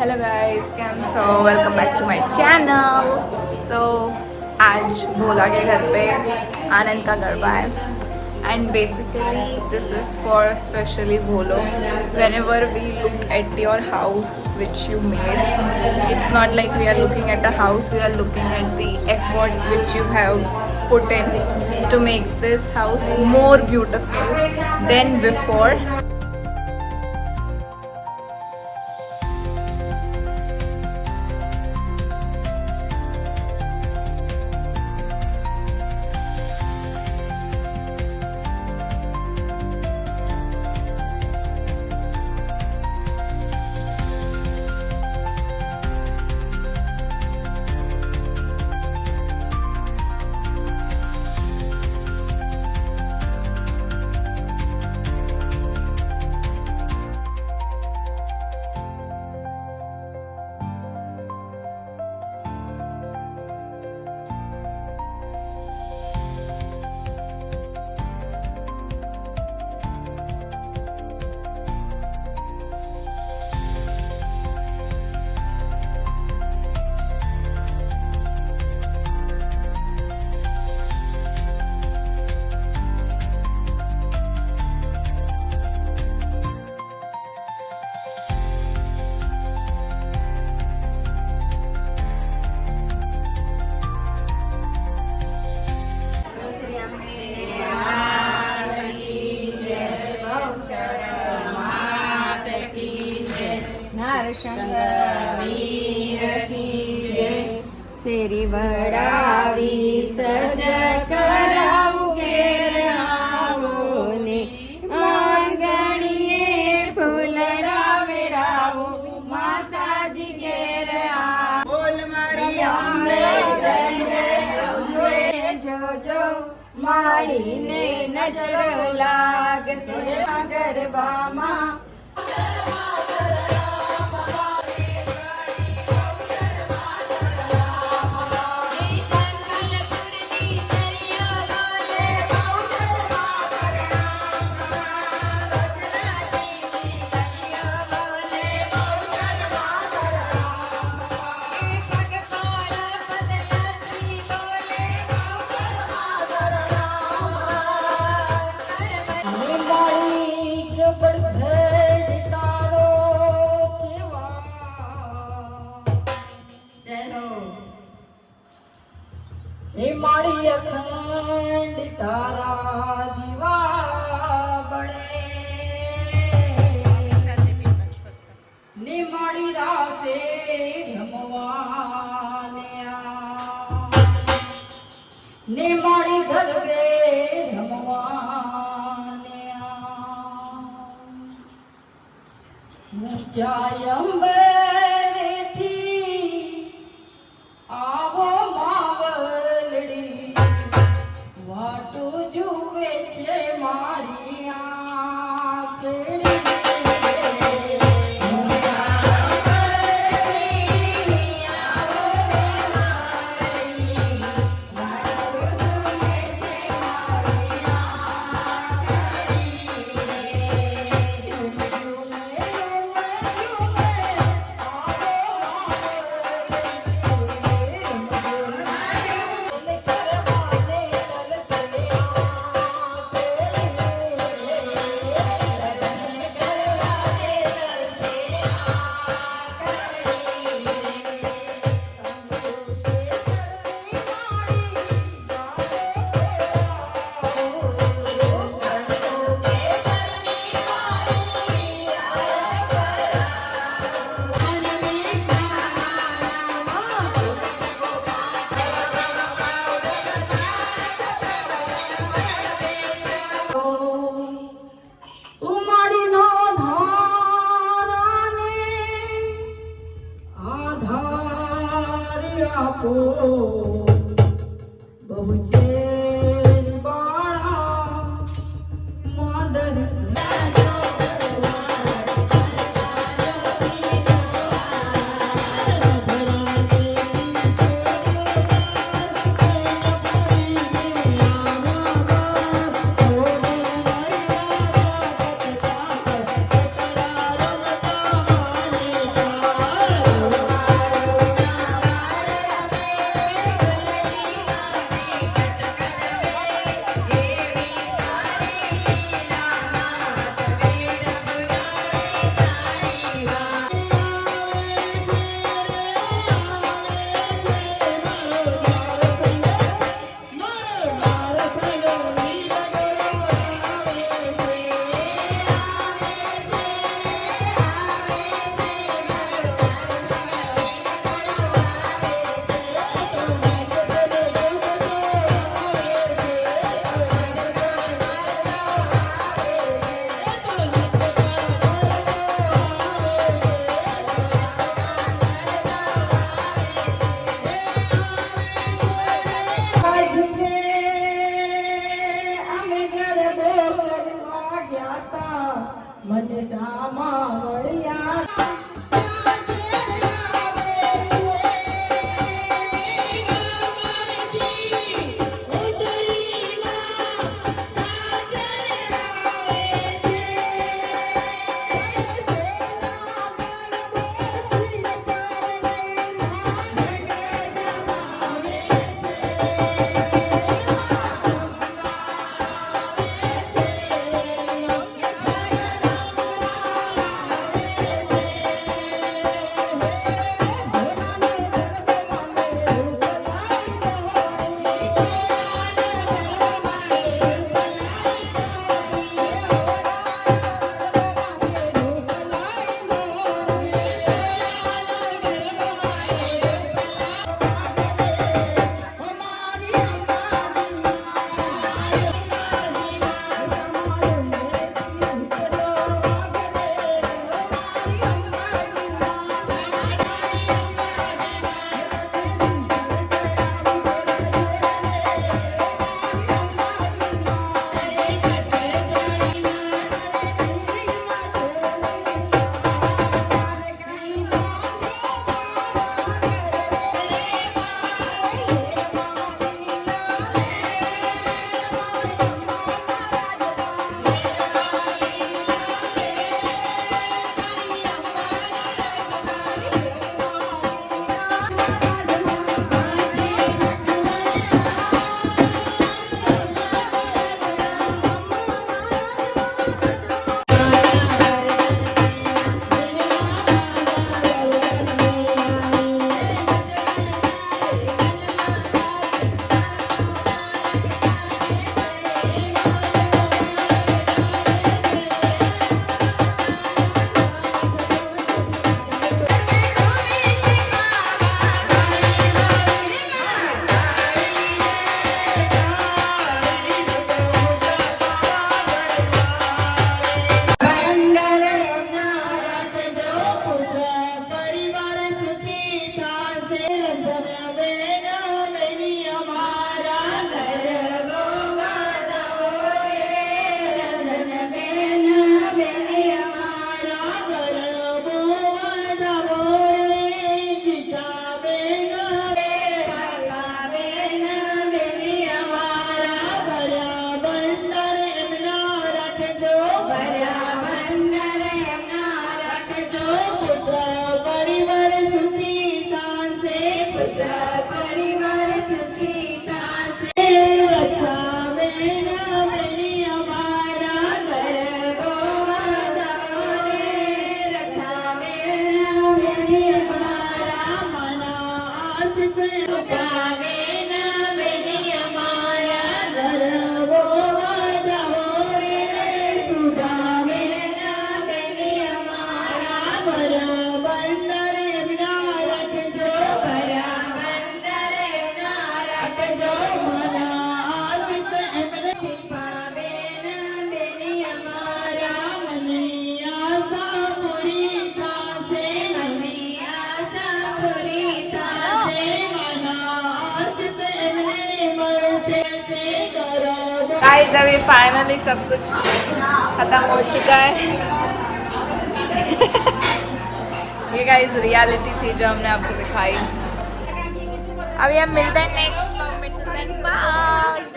Hello guys કેમ છો welcome back to my channel so आज भोला के घर पे आनंद का गरबा है and basically this is for specially Bholo whenever we look at your house which you made it's not like we are looking at a house we are looking at the efforts which you have put in to make this house more beautiful than before નજર લાગશે ગરબામાં મારી અખંડ તારા દીવા બળે ની મારી રાતે જમવાને ને મારી ગરબે Pokémon. गाइस अभी फाइनली सब कुछ खत्म हो चुका है ये गाइस रियलिटी थी जो हमने आपको दिखाई अभी हम मिलते हैं नेक्स्ट ब्लॉग में